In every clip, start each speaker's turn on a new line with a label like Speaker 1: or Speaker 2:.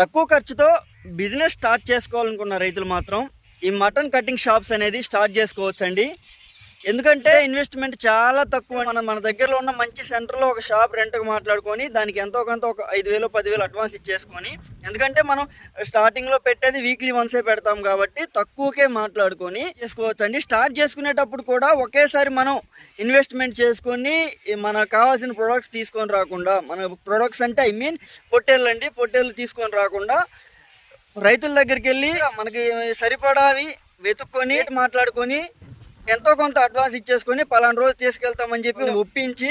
Speaker 1: తక్కువ ఖర్చుతో business start చేసుకోవాలనుకున్న రైతులు మాత్రం ఈ మటన్ కటింగ్ షాప్స్ అనేది స్టార్ట్ చేసుకోవచ్చండి. ఎందుకంటే ఇన్వెస్ట్మెంట్ చాలా తక్కువ. మన మన దగ్గరలో ఉన్న మంచి సెంటర్లో ఒక షాప్ రెంట్కి మాట్లాడుకొని దానికి ఎంతో కొంత ఒక ఐదు వేలు పదివేలు అడ్వాన్స్ ఇచ్చేసుకొని ఎందుకంటే మనం స్టార్టింగ్లో పెట్టేది వీక్లీ వన్సే పెడతాం కాబట్టి తక్కువకే మాట్లాడుకొని చేసుకోవచ్చండి స్టార్ట్ చేసుకునేటప్పుడు కూడా ఒకేసారి మనం ఇన్వెస్ట్మెంట్ చేసుకొని మనకు కావాల్సిన ప్రొడక్ట్స్ తీసుకొని రాకుండా మన ప్రొడక్ట్స్ అంటే ఐ మీన్ పొట్టేళ్ళు అండి. పొట్టేళ్ళు తీసుకొని రాకుండా రైతుల దగ్గరికి వెళ్ళి మనకి సరిపడావి వెతుక్కొని మాట్లాడుకొని ఎంతో కొంత అడ్వాన్స్ ఇచ్చేసుకొని పలానా రోజు తీసుకెళ్తామని చెప్పి ఒప్పించి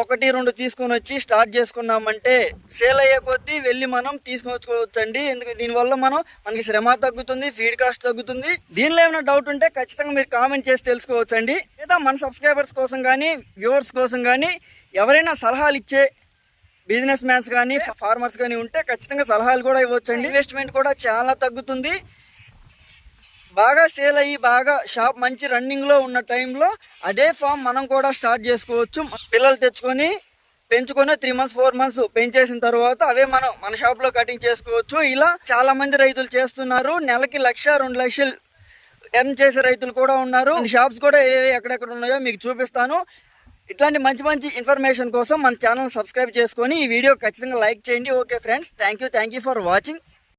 Speaker 1: ఒకటి రెండు తీసుకొని వచ్చి స్టార్ట్ చేసుకున్నామంటే సేల్ అయ్యే కొద్దీ వెళ్ళి మనం తీసుకొచ్చుకోవచ్చండి. ఎందుకు? దీనివల్ల మనం మనకి శ్రమ తగ్గుతుంది ఫీడ్ కాస్ట్ తగ్గుతుంది. దీనిలో ఏమైనా డౌట్ ఉంటే ఖచ్చితంగా మీరు కామెంట్ చేసి తెలుసుకోవచ్చండి. లేదా మన సబ్స్క్రైబర్స్ కోసం కానీ వ్యూవర్స్ కోసం కానీ ఎవరైనా సలహాలు ఇచ్చే బిజినెస్ మ్యాన్స్ కానీ ఫార్మర్స్ కానీ ఉంటే ఖచ్చితంగా సలహాలు కూడా ఇవ్వచ్చండి. ఇన్వెస్ట్మెంట్ కూడా చాలా తగ్గుతుంది. బాగా సేల్ అయ్యి బాగా షాప్ మంచి రన్నింగ్లో ఉన్న టైంలో అదే ఫామ్ మనం కూడా స్టార్ట్ చేసుకోవచ్చు. పిల్లలు తెచ్చుకొని పెంచుకొని త్రీ మంత్స్ ఫోర్ మంత్స్ పెంచేసిన తర్వాత అవే మనం మన షాప్లో కటింగ్ చేసుకోవచ్చు. ఇలా చాలా మంది రైతులు చేస్తున్నారు. నెలకి లక్ష రెండు లక్షలు ఎర్న్ చేసే రైతులు కూడా ఉన్నారు. షాప్స్ కూడా ఏవి ఎక్కడెక్కడ ఉన్నాయో మీకు చూపిస్తాను. ఇట్లాంటి మంచి మంచి ఇన్ఫర్మేషన్ కోసం మన ఛానల్ సబ్స్క్రైబ్ చేసుకొని ఈ వీడియో ఖచ్చితంగా లైక్ చేయండి. Okay friends thank you thank you for watching